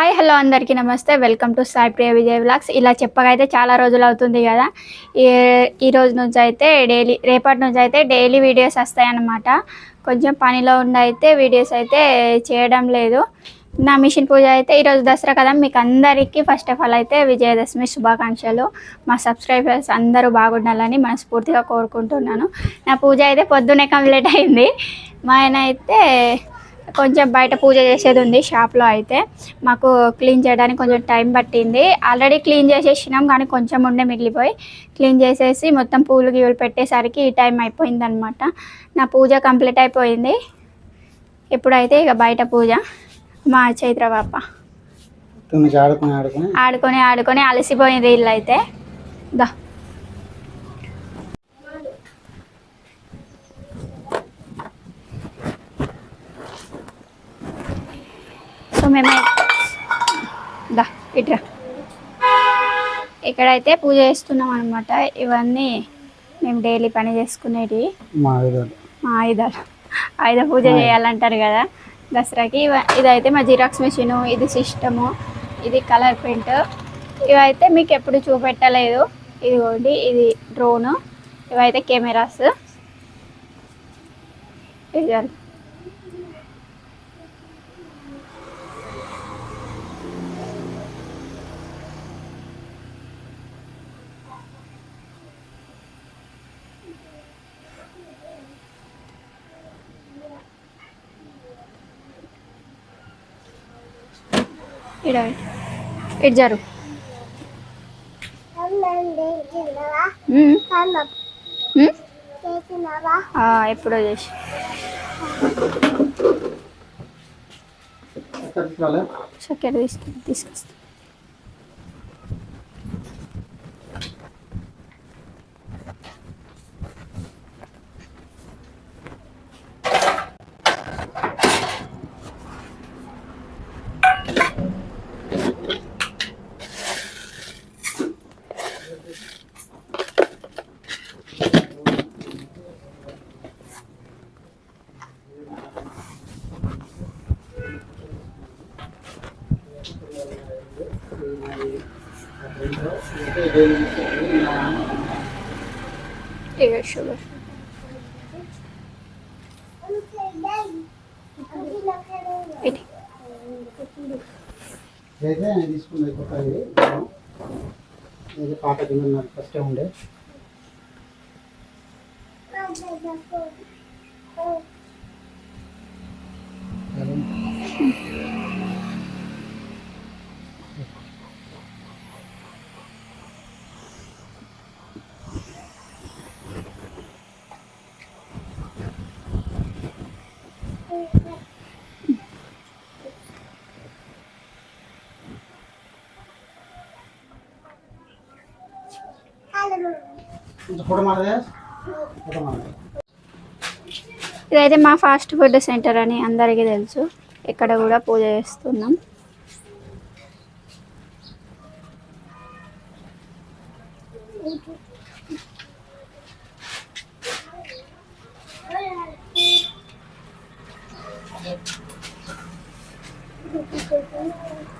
Hi hello అందరికీ నమస్తే. Welcome to Sai Priya Vijay vlogs. ఇలా చెప్పగైతే చాలా రోజులు అవుతుంది కదా. ఈ ఈ రోజు నుంచి అయితే డైలీ రేపటి నుంచి అయితే డైలీ వీడియోస్ వస్తాయన్నమాట. కొంచెం పనిలో ఉండైతే వీడియోస్ అయితే చేయడం లేదు. నా మిషన్ పూజ అయితే ఈరోజు దసరా కదా. మీకు అందరికీ ఫస్ట్ ఆఫ్ ఆల్ అయితే విజయదశమి శుభాకాంక్షలు. మా సబ్స్క్రైబర్స్ అందరూ బాగుండాలని మనస్ఫూర్తిగా కోరుకుంటున్నాను. నా పూజ అయితే పొద్దునే కంప్లీట్ అయింది. మా ఆయన అయితే కొంచెం బయట పూజ చేసేది ఉంది షాప్లో అయితే. మాకు క్లీన్ చేయడానికి కొంచెం టైం పట్టింది. ఆల్రెడీ క్లీన్ చేసేసినాం కానీ కొంచెం ఉండే మిగిలిపోయి. క్లీన్ చేసేసి మొత్తం పూలు గీవులు పెట్టేసరికి ఈ టైం అయిపోయింది అనమాట నా పూజ కంప్లీట్ అయిపోయింది. ఇప్పుడైతే ఇక బయట పూజ. మా చైత్ర పాప. తొమ్మిది ఆడుకుని ఆడుకుని అలసిపోయింది ఇల్లు అయితే. దా. మేమే దా ఇట్రా. ఇక్కడైతే పూజ చేస్తున్నాం అనమాట ఇవన్నీ మేము డైలీ పని చేసుకునేటివి మా ఆయుధాలు ఆయుధ పూజ చేయాలంటారు కదా. దసరాకి ఇదైతే మా జిరాక్స్ మెషిన్ ఇది సిస్టము ఇది కలర్ ప్రింట్. ఇవైతే మీకు ఎప్పుడు చూపెట్టలేదు. ఇదిగోండి ఇది డ్రోను. ఇవైతే కెమెరాస్. ఇది ఇడ ఇటు జరు. ఎప్పుడో చేసి? చక్కెర తీసుకు. తీసుకొస్తా ఇక షుగర్ ఇది ఇదైతే నేను తీసుకుంది కొత్తది ఇది పాత కింద ఉన్నది ఫస్ట్ ఉండే ఇదైతే మా ఫాస్ట్ ఫుడ్ సెంటర్ అని అందరికీ తెలుసు. ఇక్కడ కూడా పూజ చేస్తున్నాం. Thank you.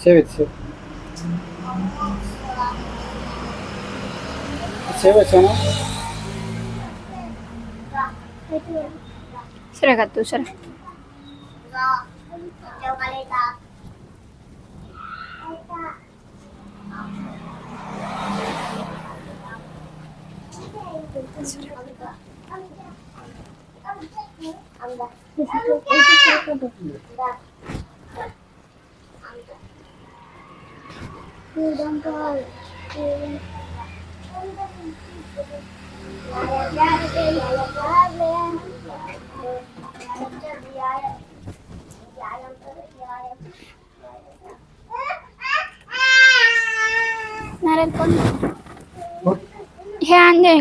Sevice. Sevice, no? Sera ka tu, sera. Sera.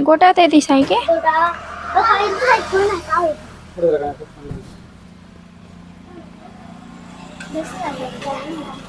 गोटा ते दिसाय के। This is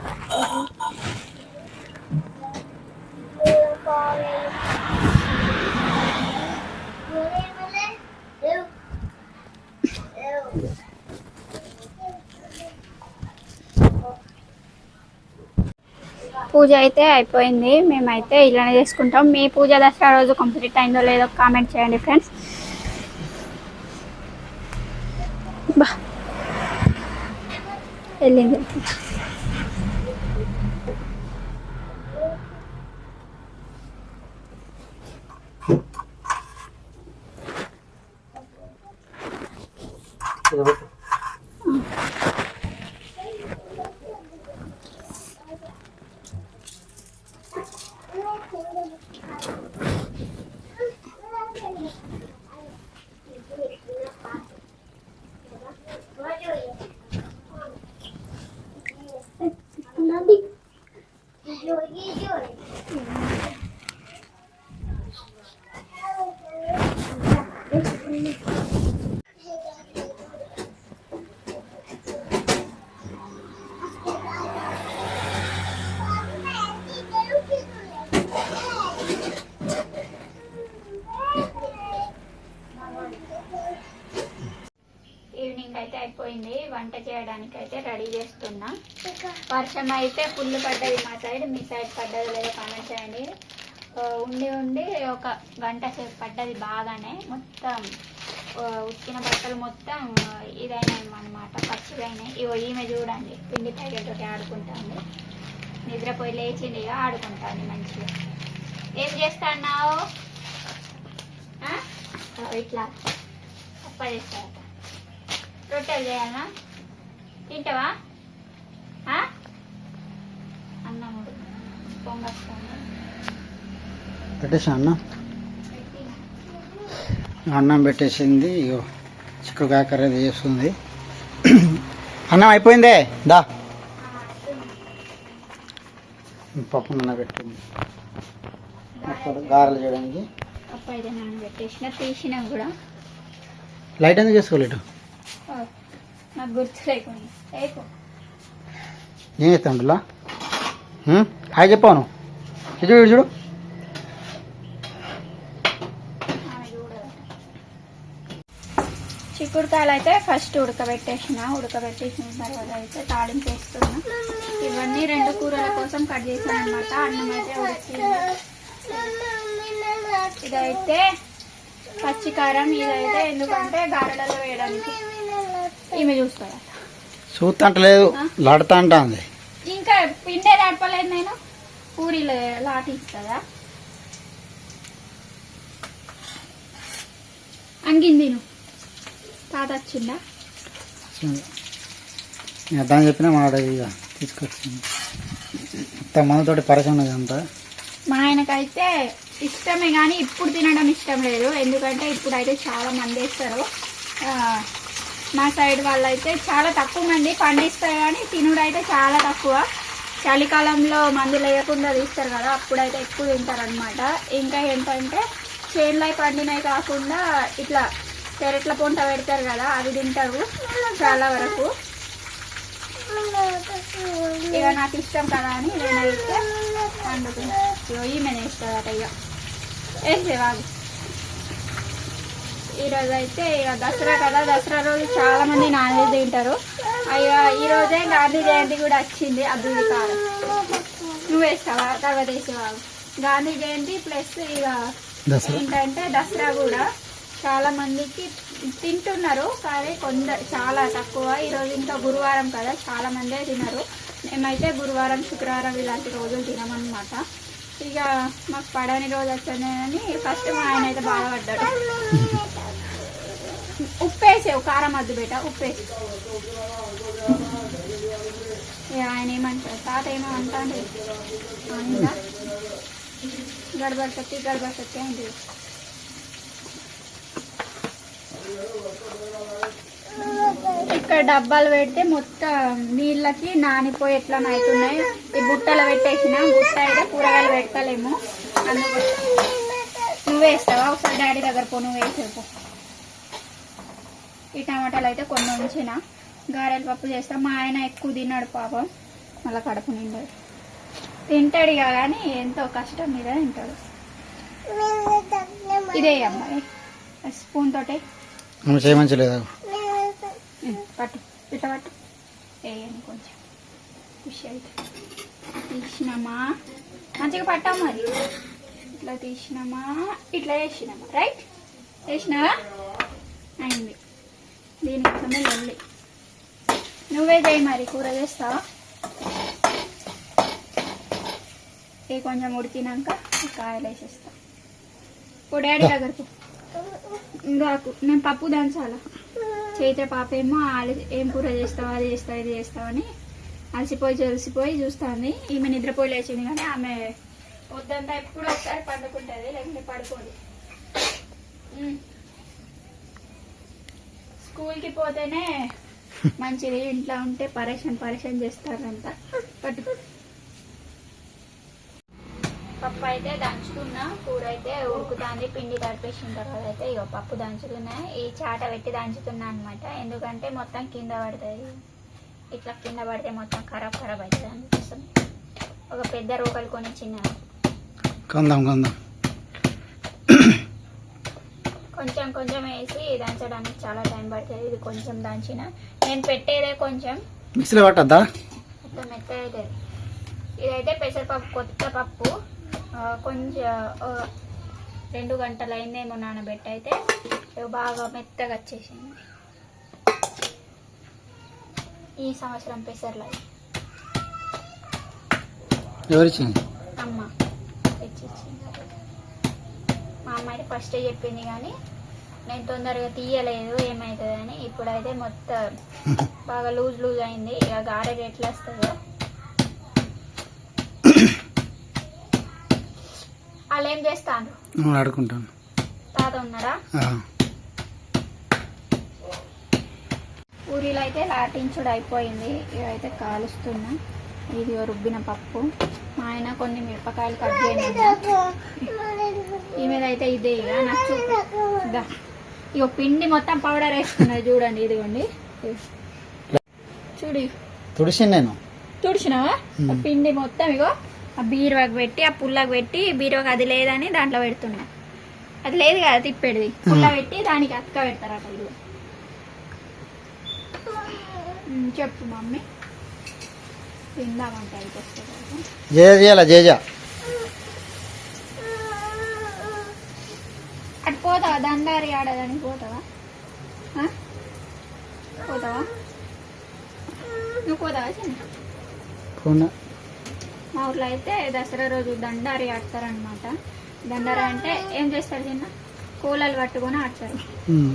పూజ అయితే అయిపోయింది. మేమైతే ఇలానే చేసుకుంటాం. మీ పూజ దసరా రోజు కంప్లీట్ అయిందో లేదో కామెంట్ చేయండి ఫ్రెండ్స్. బా. వెళ్ళింది ఇలా పెట్టు. ఈవినింగ్ అయితే అయిపోయింది వంట చేయడానికి అయితే రెడీ చేస్తున్నా వర్షం అయితే ఫుల్ పడ్డది మా సైడ్ మీ సైడ్ పడ్డది లేదో కామెంట్ చేయండి. ఉండి ఉండి ఒక గంట సేపు పడ్డది బాగానే. మొత్తం ఉక్కిన ఉతికిన బట్టలు మొత్తం ఇదైనాయి అనమాట పచ్చిదైనాయి ఇవో ఈమె చూడండి పిండి ప్యాకెట్ ఒకటి ఆడుకుంటాంది. నిద్రపోయి లేచింది ఇక ఆడుకుంటాంది మంచిగా. ఏం చేస్తా అన్నావు ఇట్లా అప్ప చేస్తా రొట్టెలు చేయాలా? తింటావా? పెట్టేసా అన్న? అన్నం పెట్టేసింది ఇగో చిక్కుడుకాయ కర్రీ అది చేస్తుంది. అన్నం అయిపోయిందే? దా. పప్పు నన్న పెట్టింది. గారెలు చేయడానికి. తీసిన కూడా లైట్ ఎందుకు చేసుకోలేదు ఓ, నాకు గుర్తు లేకుండా. నేను చేస్తాడులా హాయ్ చెప్పాను ఇటు చూడు చూడు. చిక్కుడుకాయలు అయితే ఫస్ట్ ఉడకబెట్టేసిన. ఉడకబెట్టేసిన తర్వాత అయితే తాళింపు వేస్తున్నా. ఇవన్నీ రెండు కూరల కోసం కట్ చేశాను అనమాట అన్నం అయితే ఉడికింది. ఇదైతే పచ్చికారం. ఇదైతే ఎందుకంటే గారెలలో వేయడానికి. ఈమె చూస్తారట చూస్తంటలేదు లాడుతా అంటుంది. ఇంకా పిండే నడపలేదు నేను. పూరీలు లాటిస్తుందా అంగింది నువ్వు తాత వచ్చిందా దాన్ని చెప్పినా ఇక తీసుకొచ్చింది మొత్తం మనతోటి పరిచయం అంతా. మా ఆయనకైతే ఇష్టమే కానీ ఇప్పుడు తినడం ఇష్టం లేదు. ఎందుకంటే ఇప్పుడు అయితే చాలా మంది వేస్తారు. మా సైడ్ వాళ్ళైతే చాలా తక్కువ మంది పండిస్తారు కానీ తినుడు అయితే చాలా తక్కువ. చలికాలంలో మందులు వేయకుండా తీస్తారు కదా అప్పుడైతే ఎక్కువ తింటారు అనమాట ఇంకా ఏంటంటే చేనులో పండినవి కాకుండా ఇట్లా పెరట్ల పొంట పెడతారు కదా అవి తింటారు చాలా వరకు. ఇక నాకు ఇష్టం కదా అని నేను వండుకున్నా ఇగో ఈమె వేస్తుందట ఇక వేసేవాళ్ళు ఈరోజు అయితే ఇక దసరా కదా దసరా రోజు చాలా మంది నాన్ వెజ్ తింటారు. ఇక ఈ రోజే గాంధీ జయంతి కూడా వచ్చింది అభివృద్ధి కాలం నువ్వు వేస్తావా? తర్వాత వేసేవాళ్ళు గాంధీ జయంతి ప్లస్ ఇక ఏంటంటే దసరా కూడా చాలా మందికి తింటున్నారు కానీ కొందరు చాలా తక్కువ. ఈరోజు ఇంకా గురువారం కదా చాలా మందే తినరు. మేమైతే గురువారం శుక్రవారం ఇలాంటి రోజులు తినమన్నమాట. ఇక మాకు పడని రోజు వచ్చిందని ఫస్ట్ మా ఆయన అయితే బాధపడ్డాడు. ఉప్పేసేవు కారం వద్దు బేట ఉప్పేసి. ఆయన ఏమంటారు తాత ఏమో అంటాండి. అందా గడబడ సత్తి గడబడ సత్తి ఇక్కడ డబ్బాలు పెడితే మొత్తం నీళ్ళకి నానిపోయి ఎట్లా అవుతున్నాయి. ఈ బుట్టలు పెట్టేసిన బుట్ట అయితే కూరగాయలు పెట్టలేము అందుకోసం నువ్వు వేస్తావా? ఒకసారి డాడీ దగ్గర పో నువ్వు వేసేపో ఈ టమాటాలు అయితే కొన్ని ఉంచిన గారెల పప్పు చేస్తా. మా ఆయన ఎక్కువ తిన్నాడు పాపం. మళ్ళీ కడుపు నిండాడు తింటాడు ఇక కానీ ఎంతో కష్టం మీద తింటాడు. ఇదే అమ్మాయి స్పూన్ తోటే. పట్టు ఇట్లా పట్టు. వేయండి కొంచెం. ఖుషి అయితే. తీసినామా? మంచిగా పట్టాం మరి. ఇట్లా తీసినామా? ఇట్లా వేసినామా రైట్? వేసినావా అయింది. దీనికోసమే లొల్లి నువ్వే చేయి మరి కూర చేస్తావా? ఇది కొంచెం ఉడికినాక కాయలు వేసేస్తా. ఇప్పుడు డాడీ దగ్గరకు ఇంకాకు నేను పప్పు దంచాలా? చేతే పాప ఏమో ఏం కూర చేస్తావా అది చేస్తావా ఇది చేస్తావని అలసిపోయి తెలిసిపోయి చూస్తుంది. ఈమె నిద్రపోయి లేచింది కానీ ఆమె వద్దంతా ఎప్పుడు ఒకసారి పండుకుంటుంది లేకుంటే పడుకోదు. స్కూల్కి పోతేనే మంచిది. ఇంట్లో ఉంటే పరేషన్ పరేషన్ చేస్తారంతా పట్టు పప్పు అయితే దంచుతున్నా కూర అయితే ఉడుకుతుంది పిండి తడిపేసిన తర్వాత అయితే ఇక పప్పు దంచుతున్నా ఈ చాట పెట్టి దంచుతున్నా అనమాట ఎందుకంటే మొత్తం కింద పడుతుంది ఇట్లా కింద పడితే మొత్తం ఖరాబ్ ఖరాబ్ అవుతుంది. అందుకోసం ఒక పెద్ద రోకలు కొని చిన్న కందాం. కొంచెం కొంచెం వేసి దంచడానికి చాలా టైం పడుతుంది. ఇది కొంచెం దంచిన. నేను పెట్టేదే కొంచెం. మిక్సీలో పట్టద్దా? మొత్తం అవుతుంది ఇదైతే పెసరపప్పు కొత్త పప్పు కొంచెం రెండు గంటలు అయిందేమో నానబెట్టి అయితే ఇవి బాగా మెత్తగా వచ్చేసింది. ఈ సంవత్సరం పెసర్లు. ఎవరిచ్చింది? అమ్మ తెచ్చిచ్చింది. మా అమ్మ అయితే ఫస్టే చెప్పింది కానీ నేను తొందరగా తీయలేదు ఏమవుతుందని ఇప్పుడైతే మొత్తం బాగా లూజ్ లూజ్ అయింది. ఇక గారెలు ఎట్లా వస్తుందో వాళ్ళు ఏం చేస్తాను ఆడుకుంటాను. తాత ఉన్నారా? ఆ. పూరీలు అయితే లాటించుడు అయిపోయింది. ఇవైతే కాలుస్తున్నా. ఇది రుబ్బిన పప్పు. మా ఆయన కొన్ని మిరపకాయలు కట్ చేయండి. అయితే ఇదే ఇక. నాకు ఇగో పిండి మొత్తం పౌడర్ వేసుకున్నది చూడండి ఇదిగోండి. చూడు. తుడిసింది నేను. తుడిచినావా? పిండి మొత్తం ఇగో ఆ బీరువాకి పెట్టి ఆ పుల్లకి పెట్టి బీరువాకి అది లేదని దాంట్లో పెడుతున్నా. అది లేదు కదా తిప్పేది. పుల్ల పెట్టి దానికి అక్క పెడతారు అక్కడ చెప్పు మమ్మీ. తిందామంటే చేయాల జేజ పోతావా? దండారి ఆడదానికి పోతావా? పోతావా? నువ్వు పోతావా చిన్న? మా ఊర్లో అయితే దసరా రోజు దండారి ఆడతారనమాట దండారి అంటే ఏం చేస్తారు చిన్న? కూలలు పట్టుకొని ఆడతారు.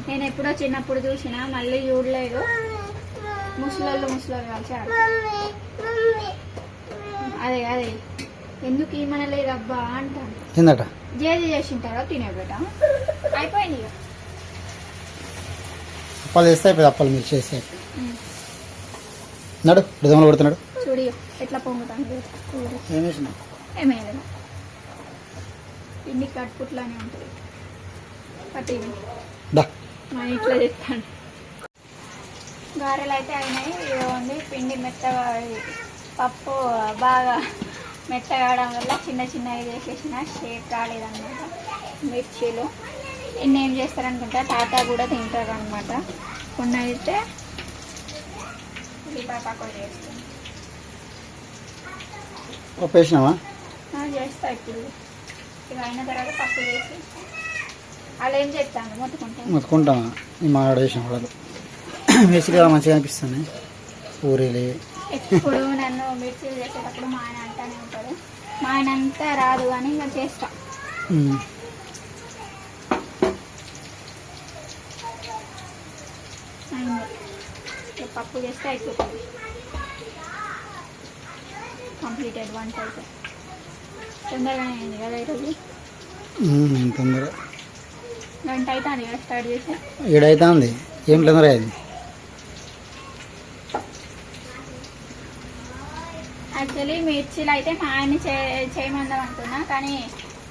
నేను ఎప్పుడో చిన్నప్పుడు చూసిన మళ్ళీ చూడలేదు. ముసలోళ్ళు ముసలోళ్ళు కలిసి ఆడతారు. అదే అదే. ఎందుకు ఏమనలేదబ్బా అంటాను ఏందట జేజీ చేసింటారో? తినే బిడ్డ అయిపోయింది ఇక. అప్పాలు చేస్తే అయిపోయింది అప్పాలు మీరు. నడు కొడుతున్నాడు. చూడు చూడు ఎట్లా పొంగుతాను చూడు ఏం వేసిన ఏమైనా పిండి కట్టుకుట్లానే ఉంటుంది. పట్టింది. దా. మా ఇంట్లో చెప్తాను. గారెలు అయితే అయినాయి ఇదిగోండి పిండి మెత్తగా పప్పు బాగా మెత్తగా అవడం వల్ల చిన్న చిన్నవి చేసేసిన షేప్ రాలేదన్నమాట. మిర్చీలు. ఇన్ని ఏం చేస్తారనుకుంటా? తాత కూడా తింటారు అనమాట కొన్ని అయితే ఉల్లిపాయ పకోడీ చేస్తాను చేస్తా ఇప్పుడు. అయిన తర్వాత పప్పు వేసి అలా ఏం చేస్తాను? మొత్తుకుంటాను మొత్తుకుంటావా ఈ వేసిన కూడా వేసిగా మంచిగా అనిపిస్తుంది. పూరీలు ఎప్పుడు నన్ను మిర్చి చేసేటప్పుడు మా ఆయన అంటానే ఉంటాడు. మా ఆయన అంతా రాదు కానీ ఇంకా చేస్తా. పప్పు చేస్తే అయిపోతుంది. కంప్లీటెడ్ వంట అయితే తొందరగానే అయింది కదా ఈరోజు? తొందర. గంట అవుతుంది కదా స్టార్ట్ చేసి ఏడైతే ఉంది ఏం తొందర అయింది? యాక్చువల్లీ మిర్చీలు అయితే మా ఆయన చే చేయమందాం అనుకున్నా కానీ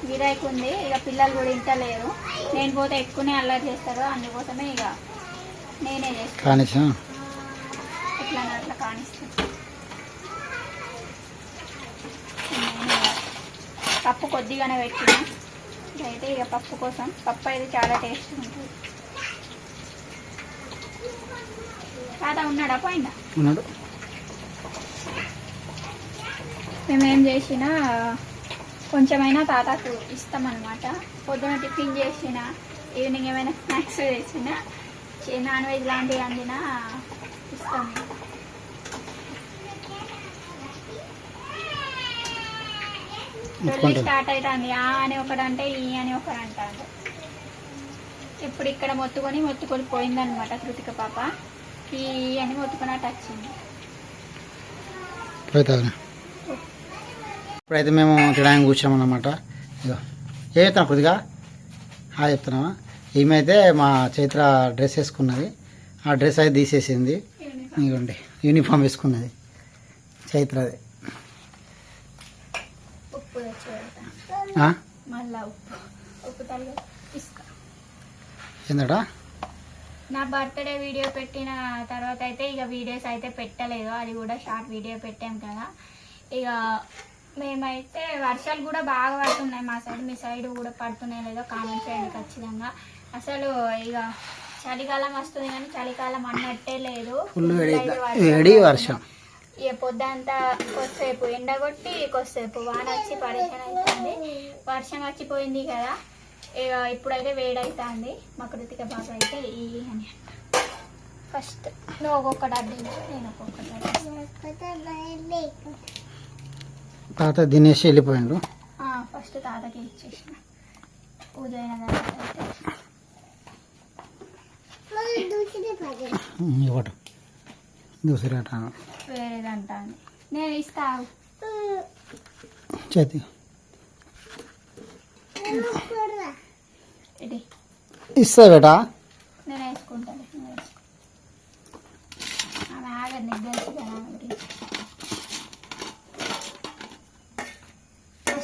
గిరాయికి ఉంది ఇక పిల్లలు కూడా ఇంటలేరు. నేను పోతే ఎక్కువనే అల్లరి చేస్తారు. అందుకోసమే ఇక నేనే చేస్తాను ఇట్లా అట్లా కానిస్తాను పప్పు కొద్దిగానే పెట్టిన. ఇదైతే ఇక పప్పు కోసం. పప్పు అయితే చాలా టేస్ట్ ఉంటుంది. తాత ఉన్నాడా? పోయిందా ఉన్నాడు. మేము ఏం చేసినా కొంచెమైనా తాతకు ఇస్తామన్నమాట పొద్దున టిఫిన్ చేసిన ఈవినింగ్ ఏమైనా స్నాక్స్ చేసిన నాన్ వెజ్ లాంటివి అందినా ఇస్తాం పెళ్ళి మొత్తుకుంటాడు స్టార్ట్ అవుతుంది ఆ అని ఒకడంటే ఈ అని ఒకడు అంటాడు ఇప్పుడు ఇక్కడ మొత్తుకొని మొత్తుకొని పోయిందనమాట కృతిక పాప. ఈ అని మొత్తుకున్నట్టు వచ్చింది. ఇప్పుడైతే మేము తినడానికి కూర్చోమన్నమాట. ఇదో ఏ చెప్తాను కొద్దిగా? హాయ్ చెప్తున్నావా? ఈమె అయితే మా చైత్ర డ్రెస్ వేసుకున్నది. ఆ డ్రెస్ అయితే తీసేసింది. ఇదిగోండి యూనిఫామ్ వేసుకున్నది. చైత్రది. ఏందట? నా బర్త్డే వీడియో పెట్టిన తర్వాత అయితే ఇక వీడియోస్ అయితే పెట్టలేదు. అది కూడా షార్ట్ వీడియో పెట్టాం కదా. ఇక మేమైతే వర్షాలు కూడా బాగా పడుతున్నాయి మా సైడ్ మీ సైడ్ కూడా పడుతున్నాయి లేదో కామెంట్ చేయండి ఖచ్చితంగా. అసలు ఇక చలికాలం వస్తుంది కానీ చలికాలం అన్నట్టే లేదు. వర్షం ఇక పొద్దంతా కొద్దిసేపు ఎండగొట్టి కొద్దిసేపు వాన వచ్చి పరిచయం అవుతుంది వర్షం వచ్చిపోయింది కదా ఇక ఇప్పుడైతే వేడవుతుంది మా కృతిక బాబు అయితే ఈ అని ఫస్ట్ నువ్వు ఒక్కొక్కటి అడ్డించు నేను ఒక్కొక్కటి అడ్డించు. తాత తినేసి వెళ్ళిపోయిండు ఫస్ట్ తాతకి ఇచ్చేసిన. పూజ ఇవ్వటం. దూసరాట. వేరేదంటాను నేను ఇస్తా. చేతి. ఇస్తా బేటా. నేను వేసుకుంటాను. నువ్వు వేసుకో ఆమె ఆగదు నీకు తెలుసు కదా ఆమె గురించి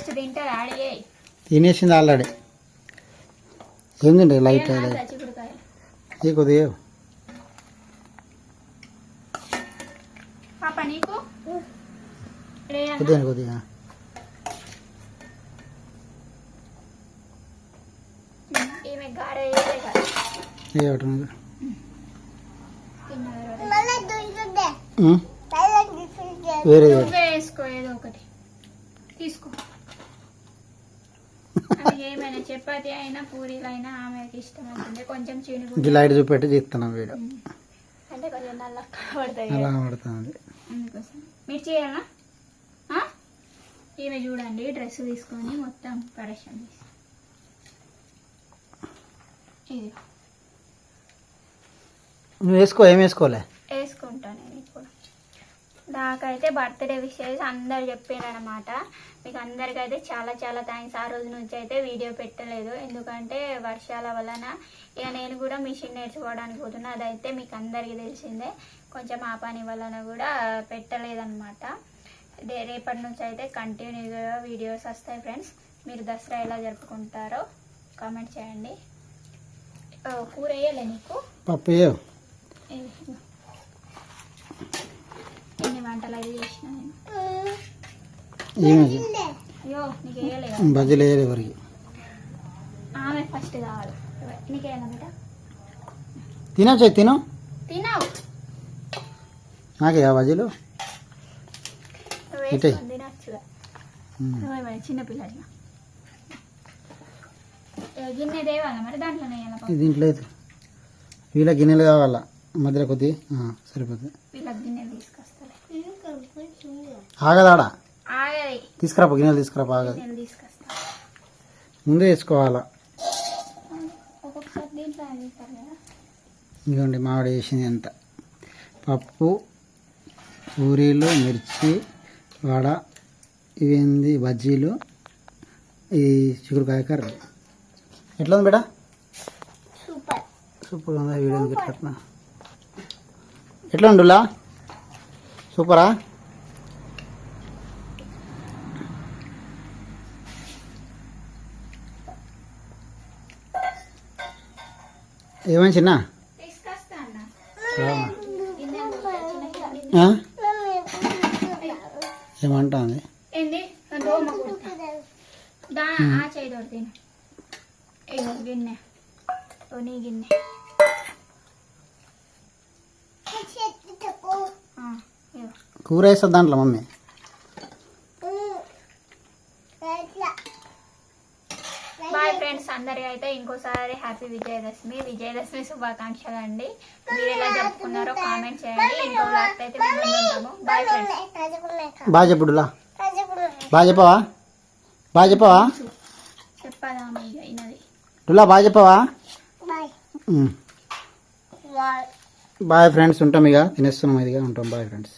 ఫస్ట్ తింటారు తినేసింది ఆల్రెడీ. ఏంటండి లైట్ కొద్దిగా పాప నీకు. కొద్దిగా. కొద్దిగా ఏ ఒకటి వేరే వేసుకో ఏదో ఒకటి. తీసుకో. అది ఏమైనా చపాతి అయినా పూరీలు అయినా ఆమెకి ఇష్టం అవుతుంది కొంచెం చీని ఇది లైట్ చూపెట్టి తీస్తున్నాం వీడియో. అంటే కొంచెం నల్ల పడతాయి అలా పడుతుంది. అందుకోసం. మీరు చేయాలా? ఆ? ఈమె చూడండి డ్రెస్ తీసుకొని మొత్తం పరేషాన్ చేసి. ఇది. నువ్వు వేసుకో ఏం వేసుకోలే? వేసుకుంటాను నేను ఇప్పుడు. నాకైతే బర్త్డే విషయస్ అందరు చెప్పారనమాట మీకు అందరికైతే చాలా చాలా థ్యాంక్స్. ఆ రోజు నుంచి అయితే వీడియో పెట్టలేదు. ఎందుకంటే వర్షాల వలన ఇక నేను కూడా మిషన్ నేర్చుకోవడానికి పోతున్నా. అదైతే మీకు అందరికీ తెలిసిందే. కొంచెం ఆ పని వలన కూడా పెట్టలేదన్నమాట. రేపటి నుంచి అయితే కంటిన్యూగా వీడియోస్ వస్తాయి ఫ్రెండ్స్. మీరు దసరా ఎలా జరుపుకుంటారో కామెంట్ చేయండి. కూర వేయలే నీకు? పప్పు ఏ ఏ, ఇదిగో. చేసిన అయ్యో నీకు బజ్జీలు ఎవరికి? ఆమె ఫస్ట్ కావాలి. నీకేనా బిడ్డ తినొచ్చు తిను. తినవు. నాకే బజ్జీలు ఇటే. చిన్నపిల్లడిగా గిన్నె దేవాలా మరి దాంట్లోనే దీంట్లో వీళ్ళ గిన్నెలు కావాలా? మధ్యలో కొద్ది. ఆ, సరిపోతుంది. వీళ్ళకి గిన్నెలు తీసుకొస్తాలే ఆగదాడా? ఆగది. తీసుకురాప గిన్నెలు తీసుకురాప ఆగదు. ముందే వేసుకోవాలా? ఇదిగోండి మామిడి వేసింది ఎంత? పప్పు పూరీలు మిర్చి వడ ఇవేంది? బజ్జీలు ఈ చిగురుకాయ కర్రీ. ఎట్లా ఉంది బేటా సూపర్. సూపర్ ఉందా వీడియో? ఎట్లా ఉండులా సూపరా? ఏమైంది చిన్న? ఏమంటుంది? గిన్నె. గిన్నె. కూర వేస్తుంది దాంట్లో మమ్మీ బాయ్ ఫ్రెండ్స్ అందరికీ అయితే ఇంకోసారి హ్యాపీ విజయదశమి శుభాకాంక్షలు అండి. మీరు ఎలా జరుపుకున్నారో కామెంట్ చేయండి. ఇంకో లాస్ట్ అయితే మేము బాయ్ ఫ్రెండ్స్ బాగా చెప్పుడులా బాగా చెప్పవా బాగా చెప్పవా చెప్పదా ఇక అయినది. డులా బాగా చెప్పవా. బాయ్ ఫ్రెండ్స్ ఉంటాం ఇక. తినేస్తున్నాం ఇదిగా. ఉంటాం. Bye friends